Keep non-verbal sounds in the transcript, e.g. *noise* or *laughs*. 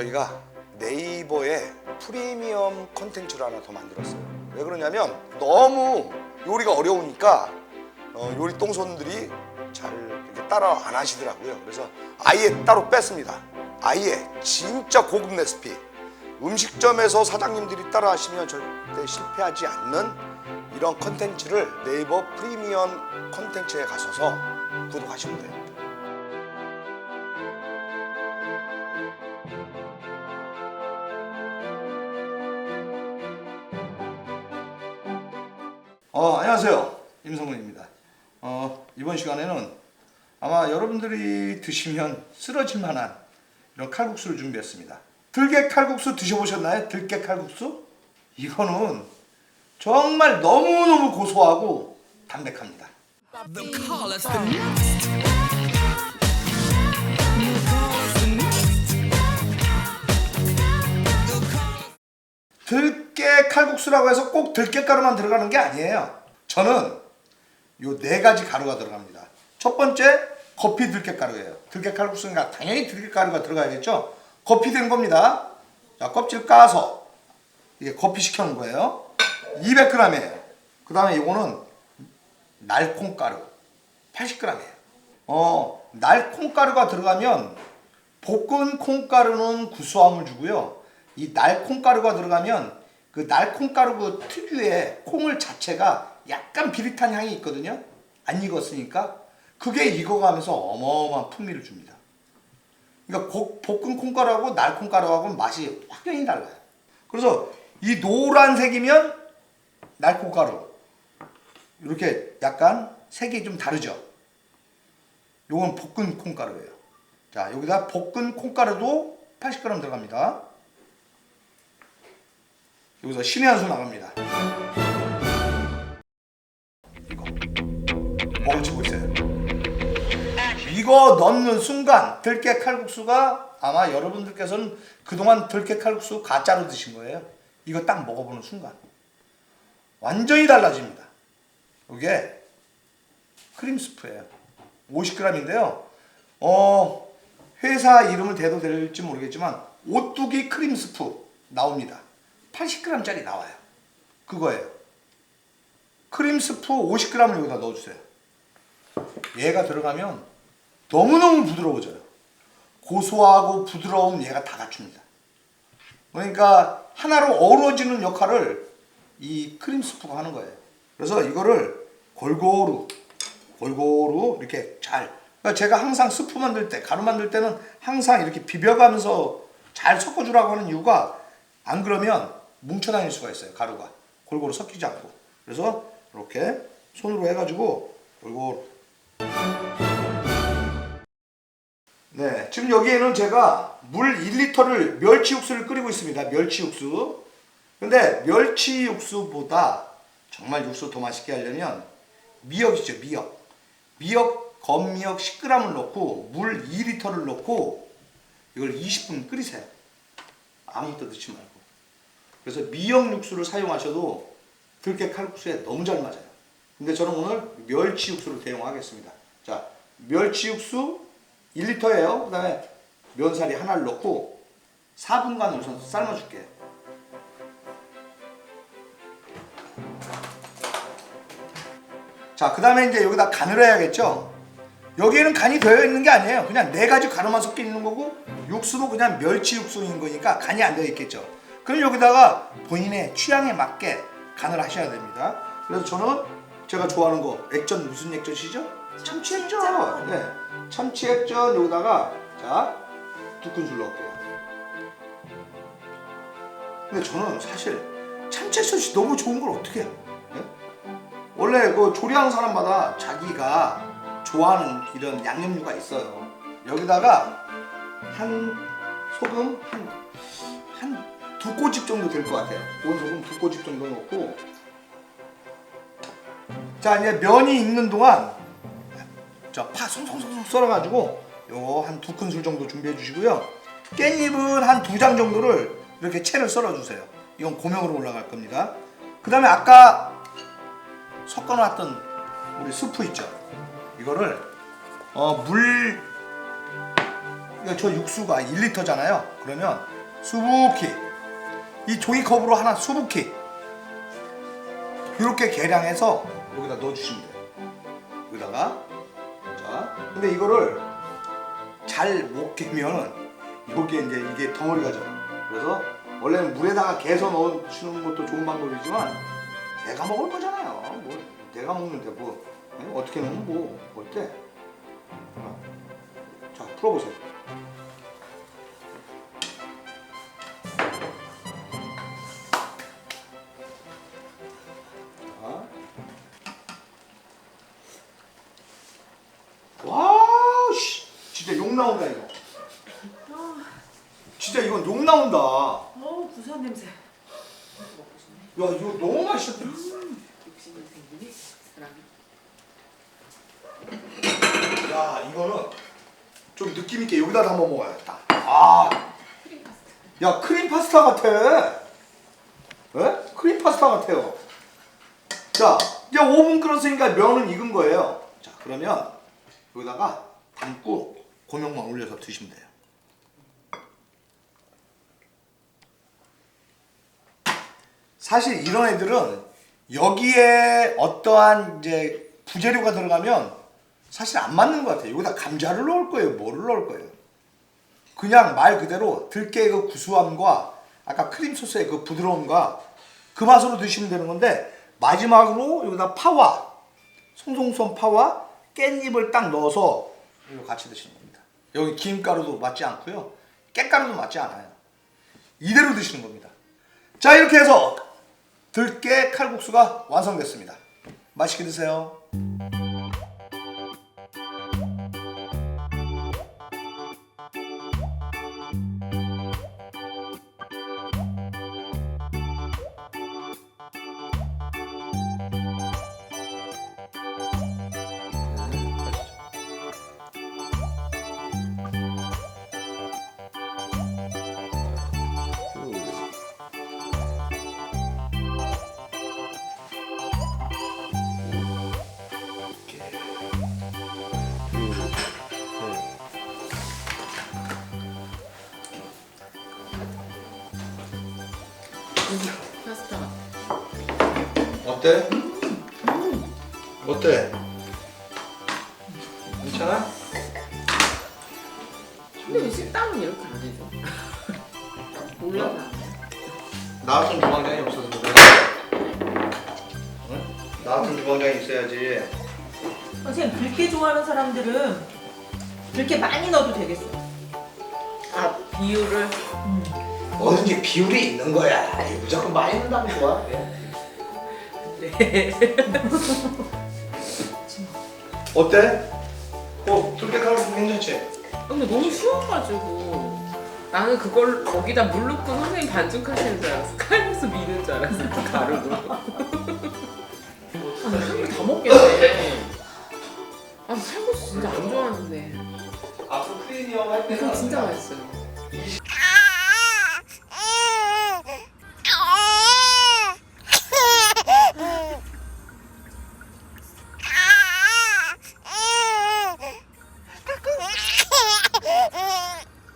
저희가 네이버에 프리미엄 컨텐츠를 하나 더 만들었어요. 왜 그러냐면 너무 요리가 어려우니까 어, 요리 똥손들이 잘 이렇게 따라 안 하시더라고요. 그래서 아예 따로 뺐습니다. 아예 진짜 고급 레시피. 음식점에서 사장님들이 따라 하시면 절대 실패하지 않는 이런 컨텐츠를 네이버 프리미엄 컨텐츠에 가셔서 구독하시면 돼요. 어, 안녕하세요. 임성근입니다. 어, 이번 시간에는 아마 여러분들이 드시면 쓰러질 만한 이런 칼국수를 준비했습니다. 들깨 칼국수 드셔보셨나요? 들깨 칼국수? 이거는 정말 너무너무 고소하고 담백합니다. 칼국수라고 해서 꼭 들깨가루만 들어가는 게 아니에요. 저는 요 네 가지 가루가 들어갑니다. 첫 번째 커피 들깨가루예요. 들깨 칼국수니까 당연히 들깨가루가 들어가야겠죠. 커피 된 겁니다. 자 껍질 까서 이게 커피 시켜놓은 거예요. 200g이에요. 그 다음에 이거는 날콩가루 80g이에요. 어 날콩가루가 들어가면 볶은 콩가루는 구수함을 주고요. 이 날콩가루가 들어가면 그 날콩가루 그 특유의 콩을 자체가 약간 비릿한 향이 있거든요. 안 익었으니까 그게 익어가면서 어마어마한 풍미를 줍니다. 그러니까 고- 볶은 콩가루하고 날콩가루하고는 맛이 확연히 달라요. 그래서 이 노란색이면 날콩가루 이렇게 약간 색이 좀 다르죠. 요건 볶은 콩가루예요. 자, 여기다 볶은 콩가루도 80g 들어갑니다. 여기서 신의 한 수 나갑니다. 이거. 먹어치고 있어요. 이거 넣는 순간 들깨 칼국수가 아마 여러분들께서는 그동안 들깨 칼국수 가짜로 드신 거예요. 이거 딱 먹어보는 순간. 완전히 달라집니다. 이게 크림 스프예요. 50g인데요. 어, 회사 이름을 대도 될지 모르겠지만 오뚜기 크림 스프 나옵니다. 80g짜리 나와요. 그거예요. 크림 스프 50g을 여기다 넣어주세요. 얘가 들어가면 너무너무 부드러워져요. 고소하고 부드러움 얘가 다 갖춥니다. 그러니까 하나로 어우러지는 역할을 이 크림 스프가 하는 거예요. 그래서 이거를 골고루 골고루 이렇게 잘. 그러니까 제가 항상 스프 만들 때, 가루 만들 때는 항상 이렇게 비벼가면서 잘 섞어주라고 하는 이유가 안 그러면 뭉쳐다닐 수가 있어요. 가루가 골고루 섞이지 않고. 그래서 이렇게 손으로 해가지고 골고루. 네, 지금 여기에는 제가 물 1리터를 멸치 육수를 끓이고 있습니다. 멸치 육수. 근데 멸치 육수보다 정말 육수 더 맛있게 하려면 미역이죠, 미역. 미역, 건미역 10g을 넣고 물 2리터를 넣고 이걸 20분 끓이세요. 아무것도 넣지 말고. 그래서 미역 육수를 사용하셔도 들깨 칼국수에 너무 잘 맞아요. 근데 저는 오늘 멸치 육수를 대용하겠습니다. 자, 멸치 육수 1리터예요. 그 다음에 면사리 하나를 넣고 4분간 우선 삶아줄게요. 자, 그 다음에 이제 여기다 간을 해야겠죠? 여기에는 간이 되어 있는 게 아니에요. 그냥 네 가지 가루만 섞여 있는 거고, 육수도 그냥 멸치 육수인 거니까 간이 안 되어 있겠죠. 그럼 여기다가 본인의 취향에 맞게 간을 하셔야 됩니다. 그래서 저는 제가 좋아하는 거, 액젓 무슨 액젓이죠? 참치 액젓! 네. 참치 액젓 여기다가, 자, 두 큰술 넣을게요. 근데 저는 사실 참치 액젓이 너무 좋은 걸 어떻게 해요? 네? 원래 그 조리하는 사람마다 자기가 좋아하는 이런 양념류가 있어요. 여기다가 한 소금 한한 두 꼬집 정도 될 것 같아요. 온 소금 두 꼬집 정도 넣고 자 이제 면이 익는 동안 저파 송송송송 썰어가지고 요거 한두 큰술 정도 준비해 주시고요. 깻잎은 한 두 장 정도를 이렇게 채를 썰어 주세요. 이건 고명으로 올라갈 겁니다. 그 다음에 아까 섞어놨던 우리 스프 있죠. 이거를 어, 물 이거 저 육수가 1리터잖아요. 그러면 수북히 이 종이컵으로 하나 수북히 이렇게 계량해서 여기다 넣어주시면 돼요. 여기다가 자, 근데 이거를 잘 못 깨면은 여기에 이제 이게 덩어리가 져. 그래서 원래는 물에다가 개서 넣으시는 것도 좋은 방법이지만 내가 먹을 거잖아요. 뭐 내가 먹는데 뭐 예? 어떻게 넣으면 뭐 어때? 어. 자 풀어보세요. 진짜 이건 욕 나온다. 어 부산 냄새. 야, 이거 너무 맛있었다. 욕심이 생기네 사람이. 야, 이거는 좀 느낌 있게 여기다 담아 먹어야겠다. 아, 야, 크림 파스타 같아. 에? 크림 파스타 같아요. 자, 이제 5분 끓었으니까 면은 익은 거예요. 자, 그러면 여기다가 담고 고명만 올려서 드시면 돼요. 사실 이런 애들은 여기에 어떠한 이제 부재료가 들어가면 사실 안 맞는 것 같아요. 여기다 감자를 넣을 거예요. 뭐를 넣을 거예요. 그냥 말 그대로 들깨의 그 구수함과 아까 크림 소스의 그 부드러움과 그 맛으로 드시면 되는 건데 마지막으로 여기다 파와 송송송 파와 깻잎을 딱 넣어서 이거 같이 드시는 겁니다. 여기 김가루도 맞지 않고요. 깻가루도 맞지 않아요. 이대로 드시는 겁니다. 자 이렇게 해서 들깨 칼국수가 완성됐습니다. 맛있게 드세요. 어때? 어때? 괜찮아? 근데 왜 식당은 이렇게 안 해줘? *laughs* 몰라서 안 해. 나 같은 주방장이 없어서 그래. 응? 나 같은 주방장이 있어야지. 선생님 들깨 좋아하는 사람들은 들깨 많이 넣어도 되겠어. 아 비율을 뭐든지 비율이 있는 거야. 이 무조건 많이 넣는다면 좋아. 네. 어때? 어, 칼국수 괜찮지? 근데 너무 쉬워가지고 나는 그걸 거기다 물 넣고 선생님 반죽하시는 줄 알았어. 칼국수 미는 줄 알았어. 그 가루로. 아, 한개다 먹겠네. 아 칼국수 진짜 안 좋아하는데 앞으로 클리니어 할 이거 진짜 맛있어요.